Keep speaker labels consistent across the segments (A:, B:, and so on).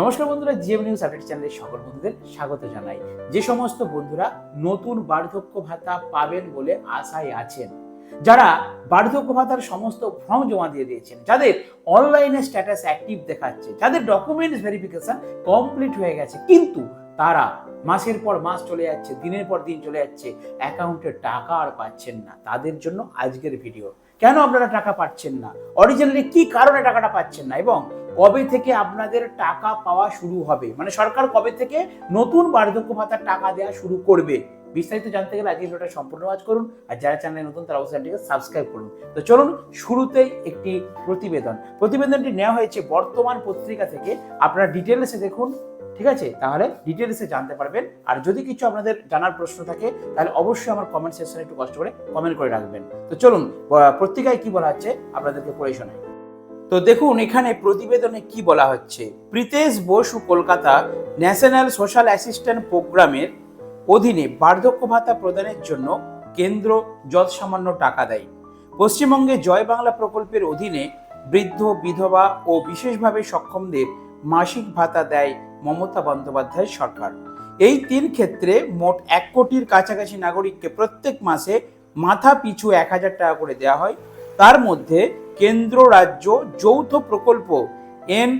A: নমস্কার বন্ধুরা, GM news update চ্যানেলের সকল বন্ধুদের স্বাগত জানাই। যে সমস্ত বন্ধুরা নতুন বার্ধক্য ভাতা পাবেন বলে আশায় আছেন, যারা বার্ধক্য ভাতার সমস্ত ফর্ম জমা দিয়ে দিয়েছেন, যাদের অনলাইনে স্ট্যাটাস অ্যাক্টিভ দেখাচ্ছে, যাদের ডকুমেন্টস ভেরিফিকেশন কমপ্লিট হয়ে গেছে, কিন্তু তারা মাসের পর মাস চলে যাচ্ছে, দিনের পর দিন চলে যাচ্ছে অ্যাকাউন্টে টাকা আর পাচ্ছেন না। তাদের জন্য আজকের ভিডিও কেন আপনারা টাকা পাচ্ছেন না? অরিজিনালি কি কারণে টাকাটা পাচ্ছেন না? এবং কবে থেকে আপনাদের টাকা পাওয়া শুরু হবে? মানে সরকার কবে থেকে নতুন বার্ধক্য ভাতার টাকা দেওয়া শুরু করবে? বিস্তারিত জানতে গেলে আজকে ভিডিওটা সম্পূর্ণ ওয়াচ করুন। আর যারা চ্যানেলে নতুন, তারা অবশ্যই সাবস্ক্রাইব করুন। তো চলুন, শুরুতেই একটি প্রতিবেদন। প্রতিবেদনটি নেওয়া হয়েছে বর্তমান পত্রিকা থেকে। আপনারা ডিটেলসে দেখুন, ঠিক আছে? তাহলে ডিটেলসে জানতে পারবেন। আর যদি কিছু আপনাদের জানার প্রশ্ন থাকে, তাহলে অবশ্যই আমার কমেন্ট সেকশনে একটু কষ্ট করে কমেন্ট করে রাখবেন। তো চলুন পত্রিকায় কি বলা হচ্ছে, আপনাদেরকে পড়ে শোনাই। তো দেখুন, এখানে প্রতিবেদনে কি বলা হচ্ছে? Pritesh Basu Kolkata national social assistant প্রোগ্রামের অধীনে বার্ধক্য ভাতা প্রদানের জন্য কেন্দ্র যৎসামান্য টাকা দেয়। পশ্চিমবঙ্গে জয় বাংলা প্রকল্পের অধীনে বৃদ্ধ, বিধবা ও বিশেষভাবে সক্ষমদের মাসিক ভাতা দেয় মমতা বন্দ্যোপাধ্যায় সরকার। এই তিন ক্ষেত্রে মোট এক কোটির কাছাকাছি নাগরিককে প্রত্যেক মাসে মাথা পিছু এক হাজার টাকা করে দেওয়া হয়। তার মধ্যে কেন্দ্র রাজ্য যৌথ প্রকল্প এন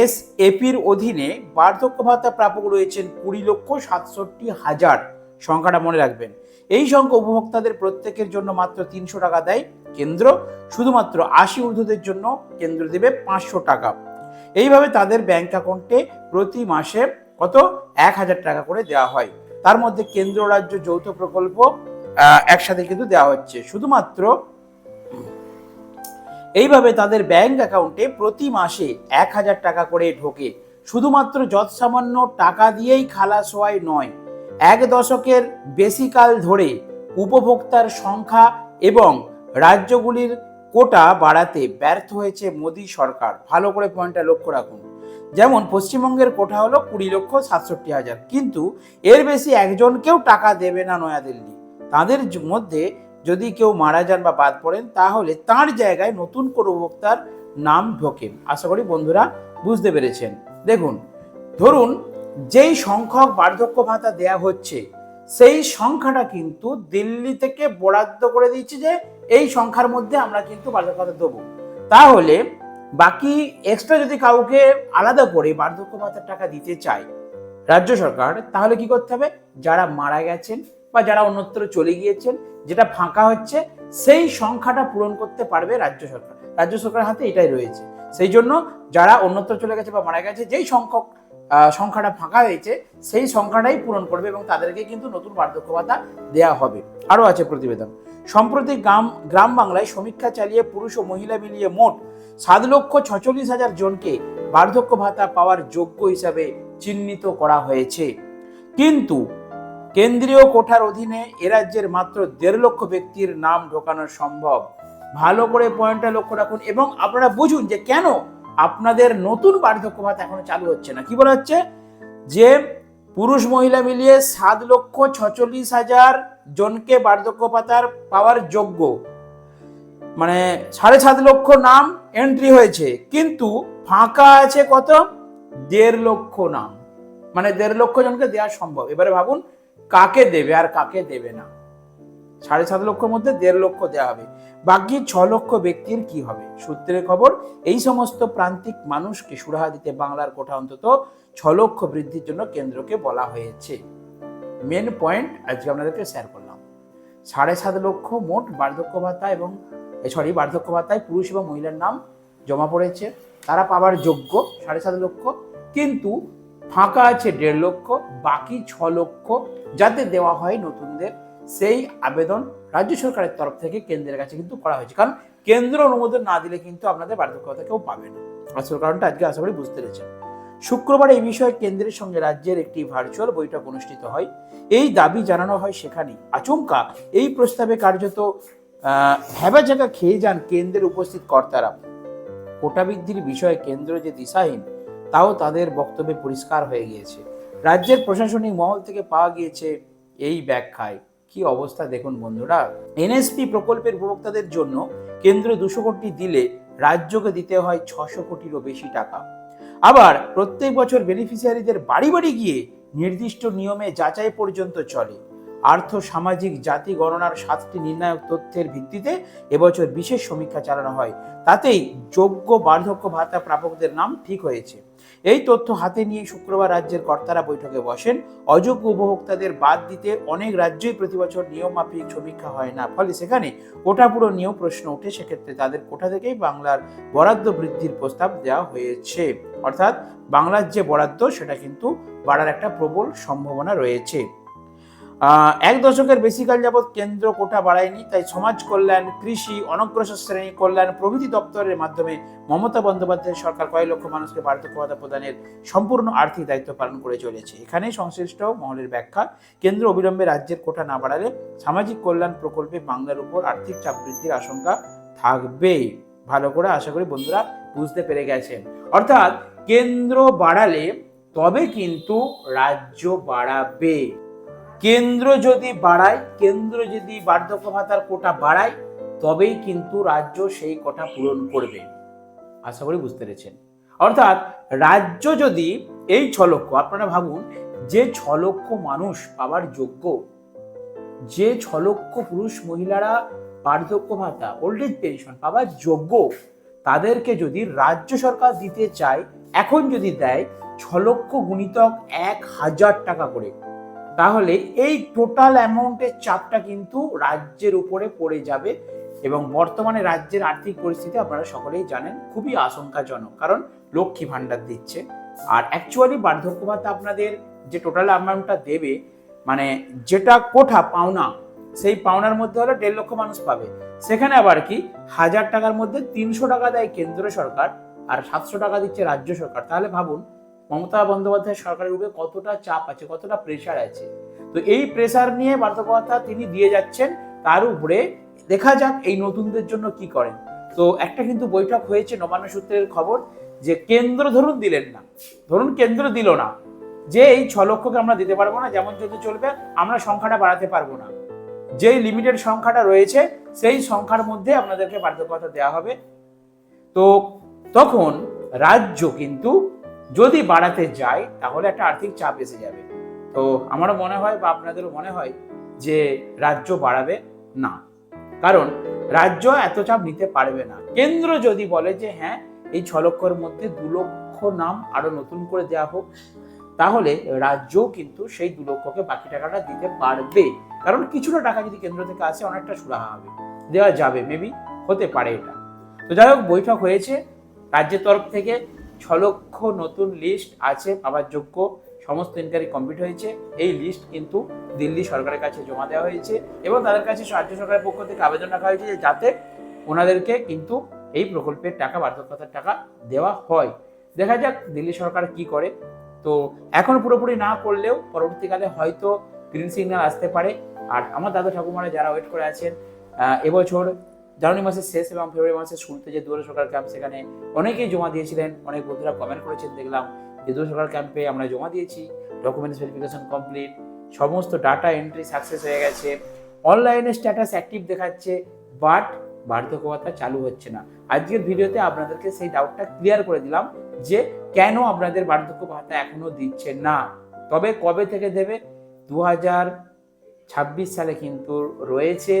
A: এস এপির অধীনে বার্ধক্য ভাতা প্রাপক রয়েছেন কুড়ি লক্ষ সাতষট্টি হাজার। সংখ্যাটা মনে রাখবেন। এই সংখ্যা উপভোক্তাদের প্রত্যেকের জন্য মাত্র তিনশো টাকা দেয় কেন্দ্র। শুধুমাত্র আশি ঊর্ধ্বদের জন্য কেন্দ্র দেবে পাঁচশো টাকা। এইভাবে তাদের ব্যাংক অ্যাকাউন্টে প্রতি মাসে কত? এক হাজার টাকা করে দেওয়া হয়। তার মধ্যে কেন্দ্র রাজ্য যৌথ প্রকল্প একসাথে কিন্তু দেওয়া হচ্ছে। শুধুমাত্র এইভাবে তাদের ব্যাংক অ্যাকাউন্টে প্রতি মাসে এক হাজার টাকা করে ঢোকে। শুধুমাত্র যৎসামান্য টাকা দিয়েই খালাস হওয়াই নয়, এক দশকের বেশি কাল ধরে উপভোক্তার সংখ্যা এবং রাজ্যগুলির কোটা বাড়াতে ব্যর্থ হয়েছে মোদী সরকার। ভালো করে পয়েন্টটা লক্ষ্য রাখুন। যেমন পশ্চিমবঙ্গের কোটা হলো কুড়ি লক্ষ সাতষট্টি হাজার। কিন্তু এর বেশি একজনকেও টাকা দেবে না নয়াদিল্লি। তাদের মধ্যে যদি কেউ মারা যান বা বাদ পড়েন, তাহলে তার জায়গায় নতুন কোনো উপভোক্তার নাম ঢোকে। আশা করি বন্ধুরা বুঝতে পেরেছেন। দেখুন, ধরুন যেই সংখ্যক বার্ধক্য ভাতা দেয়া হচ্ছে, সেই সংখ্যাটা কিন্তু দিল্লি থেকে বরাদ্দ করে দিচ্ছে যে এই সংখ্যার মধ্যে আমরা কিন্তু বার্ধক্য ভাতা দেবো। তাহলে বাকি এক্সট্রা যদি কাউকে আলাদা করে বার্ধক্য ভাতার টাকা দিতে চায় রাজ্য সরকার, তাহলে কি করতে হবে? যারা মারা গেছেন বা যারা অন্যত্র চলে গিয়েছেন যেটা ফাঁকা হচ্ছে, সেই সংখ্যাটা পূরণ করতে পারবে রাজ্য সরকার। রাজ্য সরকারের হাতে এটাই রয়েছে। সেই জন্য যারা অন্যত্র চলে গেছে বা মারা গেছে, যেই সংখ্যক সংখ্যাটা ফাঁকা হয়েছে, সেই সংখ্যাটাই পূরণ করবে এবং তাদেরকে কিন্তু নতুন বার্ধক্য ভাতা দেওয়া হবে। আরও আছে প্রতিবেদন। সম্প্রতি গ্রাম গ্রাম বাংলায় সমীক্ষা চালিয়ে পুরুষ ও মহিলা মিলিয়ে মোট সাত লক্ষ ছচল্লিশ হাজার জনকে বার্ধক্য ভাতা পাওয়ার যোগ্য হিসাবে চিহ্নিত করা হয়েছে। কিন্তু কেন্দ্রীয় কোঠার অধীনে এ রাজ্যের মাত্র দেড় লক্ষ ব্যক্তির নাম ঢোকানো সম্ভব। ভালো করে পয়েন্টটা লক্ষ্য রাখুন এবং আপনারা বুঝুন যে কেন আপনাদের নতুন বার্ধক্য ভাতা এখনও চালু হচ্ছে না। কি বলা হচ্ছে? যে পুরুষ মহিলা মিলিয়ে সাত লক্ষ ছচল্লিশ হাজার জনকে বার্ধক্য ভাতার পাওয়ার যোগ্য। মানে সাড়ে সাত লক্ষ নাম এন্ট্রি হয়েছে, কিন্তু ফাঁকা আছে কত? দেড় লক্ষ নাম। মানে দেড় লক্ষ জনকে দেওয়া সম্ভব। এবারে ভাবুন কাকে দেবে আর কাকে দেবে না? সাড়ে সাত লক্ষর মধ্যে দেড় লক্ষ দেওয়া হবে। বাকি ছ লক্ষ ব্যক্তির কি হবে? সূত্রের খবর, এই সমস্ত প্রান্তিক মানুষকে সুরাহা দিতে বাংলার কোঠা অন্তত ছ লক্ষ বৃদ্ধির জন্য কেন্দ্রকে বলা হয়েছে। মেন পয়েন্ট, আজকে আপনাদেরকে শেয়ার করলাম। সাড়ে সাত লক্ষ মোট বার্ধক্য ভাতা এবং সরি বার্ধক্য ভাতায় পুরুষ এবং মহিলার নাম জমা পড়েছে। তারা পাওয়ার যোগ্য সাড়ে সাত লক্ষ। কিন্তু ফাঁকা আছে দেড় লক্ষ, বাকি ছ লক্ষ যাতে দেওয়া হয় নতুনদের, সেই আবেদন রাজ্য সরকারের তরফ থেকে কেন্দ্রের কাছে কিন্তু করা হয়েছে। কারণ কেন্দ্র অনুমোদন না দিলে কিন্তু আপনাদের বার্ধক্যতা কেউ পাবে না। আসল কারণটা আজকে আশা করি বুঝতে পেরেছেন। শুক্রবার এই বিষয়ে কেন্দ্রের সঙ্গে রাজ্যের একটি ভার্চুয়াল বৈঠক অনুষ্ঠিত হয়। এই দাবি জানানো হয় সেখানেই। আচমকা, এই প্রস্তাবে কার্যত হ্যাবা জায়গা খেয়ে যান কেন্দ্রের উপস্থিত কর্তারা। কোটা বৃদ্ধির বিষয়ে কেন্দ্র যে দিশাহীন তাও তাদের বক্তব্যে পরিষ্কার হয়ে গিয়েছে। রাজ্যের প্রশাসনিক মহল থেকে পাওয়া গিয়েছে এই ব্যাখ্যায়। কি অবস্থা দেখুন বন্ধুরা। এনএসপি প্রকল্পের উপভোক্তাদের জন্য কেন্দ্র দুশো কোটি দিলে রাজ্যকে দিতে হয় ছশো কোটিরও বেশি টাকা। আবার প্রত্যেক বছর বেনিফিশিয়ারিদের বাড়ি বাড়ি গিয়ে নির্দিষ্ট নিয়মে যাচাই পর্যন্ত চলে। আর্থ, সামাজিক, জাতি গণনার সাতটি নির্ণায়ক তথ্যের ভিত্তিতে এবছর বিশেষ সমীক্ষা চালানো হয়। তাতেই যোগ্য বার্ধক্য ভাতা প্রাপকদের নাম ঠিক হয়েছে। এই তথ্য হাতে নিয়ে শুক্রবার রাজ্যের কর্তারা বৈঠকে বসেন। অযোগ্য উপভোক্তাদের বাদ দিতে অনেক রাজ্যই প্রতি বছর নিয়ম মাফিক সমীক্ষা হয় না। ফলে সেখানে কোটা পুরো নিয়েও প্রশ্ন ওঠে। সেক্ষেত্রে তাদের কোটা থেকেই বাংলার বরাদ্দ বৃদ্ধির প্রস্তাব দেওয়া হয়েছে। অর্থাৎ বাংলার যে বরাদ্দ, সেটা কিন্তু বাড়ার একটা প্রবল সম্ভাবনা রয়েছে। এক দশকের বেশিকাল যাবৎ কেন্দ্র কোটা বাড়ায়নি, তাই সমাজ কল্যাণ, কৃষি, অনগ্রসর শ্রেণি কল্যাণ প্রভৃতি দপ্তরের মাধ্যমে মমতা বন্দ্যোপাধ্যায়ের সরকার কয়েক লক্ষ মানুষকে বার্ধক্য ভাতা প্রদানের সম্পূর্ণ আর্থিক দায়িত্ব পালন করে চলেছে। এখানে সংশ্লিষ্ট মহলের ব্যাখ্যা, কেন্দ্র অবিলম্বে রাজ্যের কোটা না বাড়ালে সামাজিক কল্যাণ প্রকল্পে বাংলার উপর আর্থিক চাপ বৃদ্ধির আশঙ্কা থাকবে। ভালো করে আশা করি বন্ধুরা বুঝতে পেরে গেছেন। অর্থাৎ কেন্দ্র বাড়ালে তবে কিন্তু রাজ্য বাড়াবে। কেন্দ্র যদি বাড়ায়, কেন্দ্র যদি বার্ধক্য ভাতার কোটা বাড়ায়, তবেই কিন্তু রাজ্য সেই কোটা পূরণ করবে। আশা করি বুঝতে পেরেছেন। অর্থাৎ রাজ্য যদি এই ছ লক্ষ, আপনারা ভাবুন, যে ছ লক্ষ মানুষ পাওয়ার যোগ্য, যে ছ লক্ষ পুরুষ মহিলারা বার্ধক্য ভাতা ওল্ড এজ পেনশন পাওয়ার যোগ্য, তাদেরকে যদি রাজ্য সরকার দিতে চায়, এখন যদি দেয়, ছ লক্ষ গুণিতক এক হাজার টাকা করে। তাহলে এই টোটাল অ্যামাউন্টের চাপটা কিন্তু রাজ্যের উপরে পড়ে যাবে এবং বর্তমানে রাজ্যের আর্থিক পরিস্থিতি আপনারা সকলেই জানেন খুবই আশঙ্কাজনক। কারণ লক্ষ্মী ভাণ্ডার দিচ্ছে। আর অ্যাকচুয়ালি বার্ধক্য ভাতা আপনাদের যে টোটাল অ্যামাউন্টটা দেবে মানে যেটা কোঠা, পাওনা, সেই পাওনার মধ্যে হলো দেড় লক্ষ মানুষ পাবে। সেখানে আবার কি হাজার টাকার মধ্যে তিনশো টাকা দেয় কেন্দ্র সরকার আর সাতশো টাকা দিচ্ছে রাজ্য সরকার। তাহলে ভাবুন মমতা বন্দ্যোপাধ্যায় সরকারের উপরে কতটা চাপ আছে, কতটা প্রেশার আছে? তো এই প্রেশার নিয়ে বার্ধক্য তিনি দিয়ে যাচ্ছেন, তার উপরে দেখা যাক এই নতুনদের জন্য কি করেন। তো একটা কিন্তু বৈঠক হয়েছে, নবান্ন সূত্রের খবর যে কেন্দ্র ধরুন দিলেন না, ধরুন কেন্দ্র দিল না, যে এই ছ লক্ষকে আমরা দিতে পারব না, যেমন যদি চলবে, আমরা সংখ্যাটা বাড়াতে পারব না। যেই লিমিটেড সংখ্যাটা রয়েছে, সেই সংখ্যার মধ্যে আপনাদেরকে বার্ধক্য ভাতা দেওয়া হবে। তো তখন রাজ্য কিন্তু যদি বাড়াতে যায় তাহলে একটা আর্থিক চাপ এসে যাবে। তো আমারও মনে হয় বা আপনাদেরও মনে হয় যে রাজ্য বাড়াবে না। কারণ রাজ্য এত চাপ নিতে পারবে না। কেন্দ্র যদি বলে যে হ্যাঁ এই ছ লক্ষর মধ্যে দু লক্ষ নাম আরও নতুন করে দেওয়া হোক, তাহলে রাজ্যও কিন্তু সেই দু লক্ষকে বাকি টাকাটা দিতে পারবে। কারণ কিছুটা টাকা যদি কেন্দ্র থেকে আসে, অনেকটা সুরাহা হবে। দেওয়া যাবে, মেবি হতে পারে এটা। তো যাই হোক, বৈঠক হয়েছে। রাজ্যের তরফ থেকে ছ লক্ষ নতুন লিস্ট আছে পাওয়ার যোগ্য, সমস্ত ইনকোয়ারি কমপ্লিট হয়েছে। এই লিস্ট কিন্তু দিল্লি সরকারের কাছে জমা দেওয়া হয়েছে এবং তাদের কাছে রাজ্য সরকারের পক্ষ থেকে আবেদন রাখা হয়েছে যে যাতে ওনাদেরকে কিন্তু এই প্রকল্পের টাকা, বার্ধক্যতার টাকা দেওয়া হয়। দেখা যাক দিল্লি সরকার কি করে। তো এখন পুরোপুরি না করলেও পরবর্তীকালে হয়তো গ্রিন সিগন্যাল আসতে পারে। আর আমার দাদা ঠাকুমারা যারা ওয়েট করে আছেন এবছর জানুয়ারি মাসের শেষ এবং ফেব্রুয়ারি মাসের শুরুতে যে দুয়ারে সরকার ক্যাম্প সেখানে অনেকেই জমা দিয়েছিলেন, অনেক বন্ধুরা কমেন্ট করেছেন, দেখলাম যে দুয়ারে সরকার ক্যাম্পে আমরা জমা দিয়েছি ডকুমেন্টস ভেরিফিকেশন কমপ্লিট সমস্ত ডাটা এন্ট্রি সাকসেস হয়ে গেছে অনলাইনে স্ট্যাটাস অ্যাক্টিভ দেখাচ্ছে বাট বার্ধক্য ভাতা চালু হচ্ছে না। আজকের ভিডিওতে আপনাদেরকে সেই ডাউটটা ক্লিয়ার করে দিলাম যে কেন আপনাদের বার্ধক্য ভাতা এখনও দিচ্ছে না? তবে কবে থেকে দেবে? দু হাজার ছাব্বিশ সালে কিন্তু রয়েছে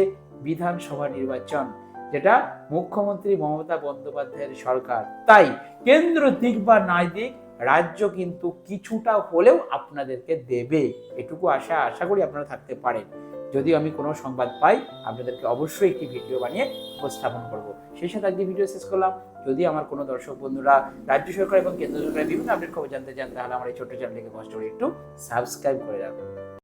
A: বিধানসভা নির্বাচন। যেটা মুখ্যমন্ত্রী মমতা বন্দ্যোপাধ্যায়ের সরকার। তাই কেন্দ্র দিক বা নাই দিক, রাজ্য কিন্তু কিছুটা হলেও আপনাদেরকে দেবে। এটুকু আশা আশা করি আপনারা থাকতে পারেন। যদি আমি কোনো সংবাদ পাই, আপনাদেরকে অবশ্যই একটি ভিডিও বানিয়ে উপস্থাপন করব। সেই সাথে আজকে ভিডিও শেষ করলাম। যদি আমার কোনো দর্শক বন্ধুরা রাজ্য সরকার এবং কেন্দ্র সরকারের বিভিন্ন আপডেট খবর জানতে চান, তাহলে আমার এই ছোট্ট চ্যানেলটিকে কষ্ট করে একটু সাবস্ক্রাইব করে রাখুন।